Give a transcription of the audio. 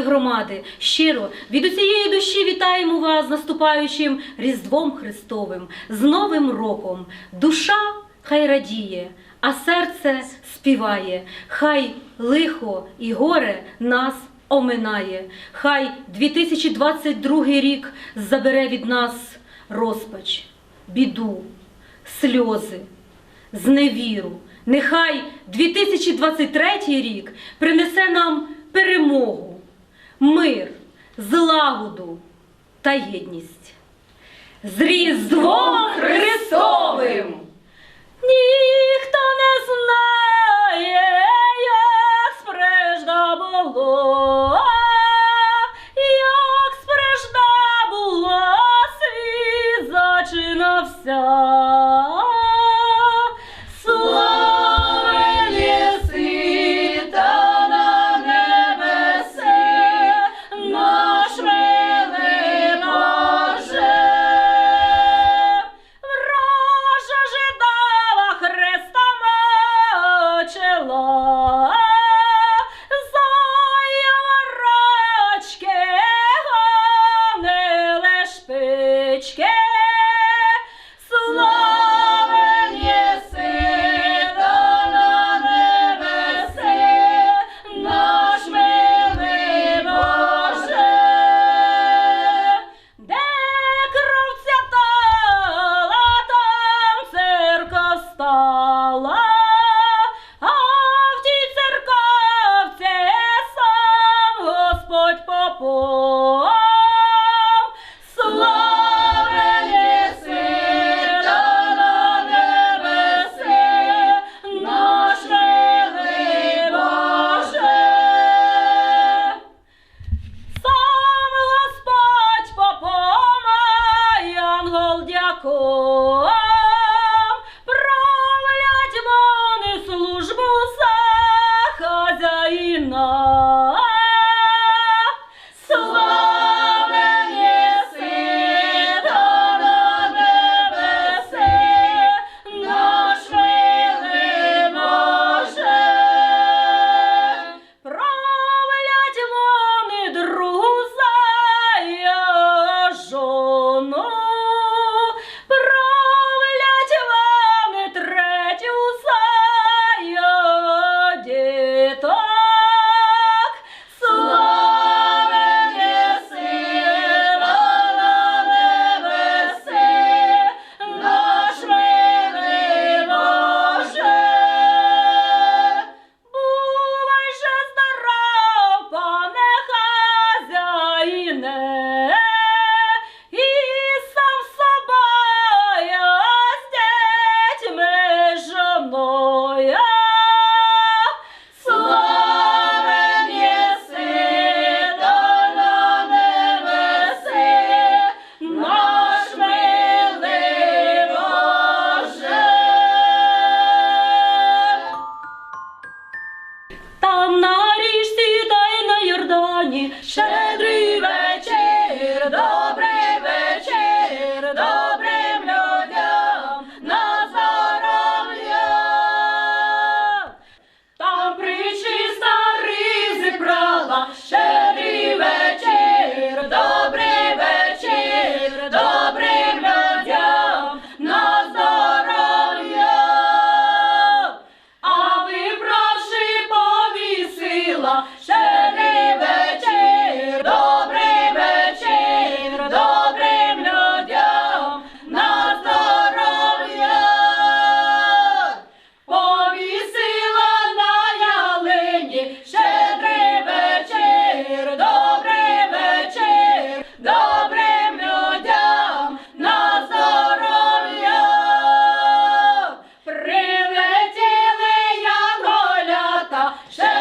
громади, щиро від усієї душі вітаємо вас з наступаючим Різдвом Христовим, з Новим роком. Душа хай радіє, а серце співає. Хай лихо і горе нас оминає. Хай 2022 рік забере від нас розпач, біду, сльози, зневіру. Нехай 2023 рік принесе нам перемогу, мир, злагоду та єдність. З Різдвом Христовим! Ніхто した。Щедрий вечір до Je